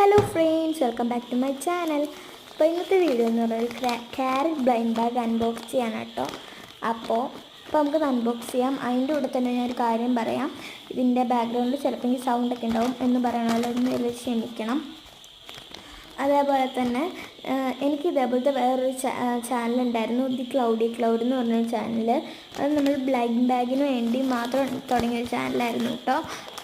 Hello friends welcome back to my channel. അപ്പോൾ ഇന്നത്തെ video എന്ന് പറഞ്ഞാൽ ക്യാരറ്റ് ബ്ലൈൻഡ് ബാഗ് അൺബോക്സ് ചെയ്യാൻ കേട്ടോ. അപ്പോൾ ഇപ്പോൾ നമുക്കത് അൺബോക്സ് ചെയ്യാം. അതിന്റെ കൂടെ തന്നെ ഞാൻ ഒരു കാര്യം പറയാം. ഇതിന്റെ ബാക്ക്ഗ്രൗണ്ടിൽ ചിലപ്പോൾ സൗണ്ട് ഒക്കെ ഉണ്ടാവും എന്ന് പറയണമല്ലോ. ഒന്ന് ക്ഷമിക്കണം. അതേപോലെ തന്നെ എനിക്ക് ഇതേപോലത്തെ വേറൊരു ചാനൽ ഉണ്ടായിരുന്നു. ദി ക്ലൗഡി ക്ലൗഡ് എന്ന് പറഞ്ഞൊരു ചാനൽ അത് നമ്മൾ ബ്ലൈൻഡ് ബാഗിന് വേണ്ടി മാത്രം തുടങ്ങിയ ഒരു ചാനലായിരുന്നു കേട്ടോ.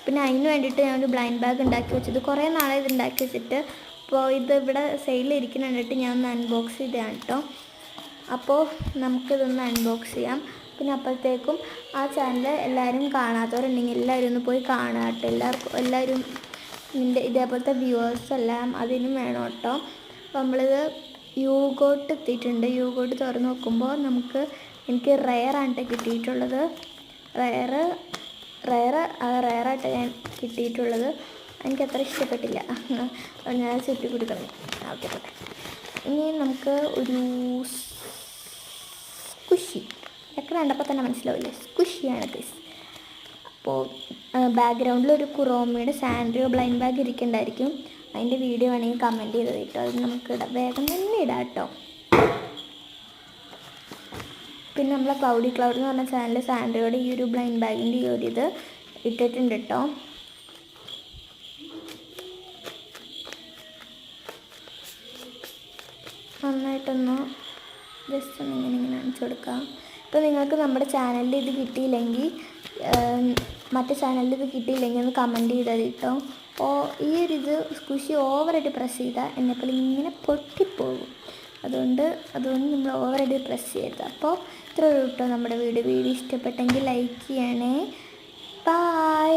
പിന്നെ അതിന് വേണ്ടിയിട്ട് ഞാനൊരു ബ്ലൈൻഡ് ബാഗ് ഉണ്ടാക്കി വെച്ചത്. കുറേ നാളെ ഇത് ഉണ്ടാക്കി വെച്ചിട്ട്. അപ്പോൾ ഇത് ഇവിടെ സെയിലിൽ ഇരിക്കുന്ന കണ്ടിട്ട് ഞാൻ ഒന്ന് അൺബോക്സ് ചെയ്തതാണ് കേട്ടോ. അപ്പോൾ നമുക്കിതൊന്ന് അൺബോക്സ് ചെയ്യാം. പിന്നെ അപ്പോഴത്തേക്കും ആ ചാനൽ എല്ലാവരും കാണാത്തവരുണ്ടെങ്കിൽ എല്ലാവരും ഒന്ന് പോയി കാണുക കേട്ടോ. എല്ലാവർക്കും എല്ലാവരും നിന്റെ ഇതേപോലത്തെ വ്യൂവേഴ്സ് എല്ലാം അതിനും വേണം കേട്ടോ. അപ്പോൾ നമ്മളിത് യൂഗോട്ട് എത്തിയിട്ടുണ്ട്. യൂഗോട്ട് തുറന്ന് നോക്കുമ്പോൾ നമുക്ക് എനിക്ക് റെയറാണ് കിട്ടിയിട്ടുള്ളത്. റെയറ് റെയറ് റയറായിട്ട് ഞാൻ കിട്ടിയിട്ടുള്ളത്. എനിക്ക് അത്ര ഇഷ്ടപ്പെട്ടില്ല ഞാൻ സെറ്റ് കൊടുക്കണം ഓക്കെ ഓക്കെ ഇനി നമുക്ക് ഒരു സ്കുഷി. ഇതൊക്കെ കണ്ടപ്പോൾ തന്നെ മനസ്സിലാവില്ലേ? സ്കുഷിയാണ് ഗൈസ് അപ്പോൾ ബാക്ക്ഗ്രൗണ്ടിൽ ഒരു കുറോമയുടെ സാൻഡ്രിയോ ബ്ലൈൻഡ് ബാഗ് ഇരിക്കുന്നുണ്ടായിരിക്കും അതിന്റെ വീഡിയോ വേണമെങ്കിൽ കമന്റ് ചെയ്ത് കേട്ടോ. അത് നമുക്ക് വേഗം തന്നെ ഇടാം കേട്ടോ. പിന്നെ നമ്മളെ ക്ലൗഡി ക്ലൗഡ് എന്ന് പറഞ്ഞ ചാനലിൽ സാൻഡോയുടെ ഈ ഒരു ബ്ലൈൻഡ് ബാഗിന്റെ ഈ ഒരു ഇത് ഇട്ടിട്ടുണ്ട് കേട്ടോ നന്നായിട്ടൊന്ന് ജസ്റ്റ് ഒന്ന് ഇങ്ങനെ ഇങ്ങനെ അണിച്ചു കൊടുക്കാം. ഇപ്പോൾ നിങ്ങൾക്ക് നമ്മുടെ ചാനലിൽ ഇത് കിട്ടിയില്ലെങ്കിൽ മറ്റേ ചാനലിൽ ഇത് കിട്ടിയില്ലെങ്കിൽ ഒന്ന് കമന്റ് ചെയ്താൽ കേട്ടോ ഓ ഈ ഒരു ഇത് സ്കുഷി ഓവറായിട്ട് പ്രസ് ചെയ്താൽ എന്നെപ്പോലെ ഇങ്ങനെ പൊട്ടിപ്പോകും. അതുകൊണ്ട് അതുകൊണ്ട് നമ്മൾ ഓവറായിട്ട് പ്രസ് ചെയ്യരുത്. അപ്പോൾ ഇത്ര കേട്ടോ നമ്മുടെ വീഡിയോ. വീഡിയോ ഇഷ്ടപ്പെട്ടെങ്കിൽ ലൈക്ക് ചെയ്യണേ. ബായ്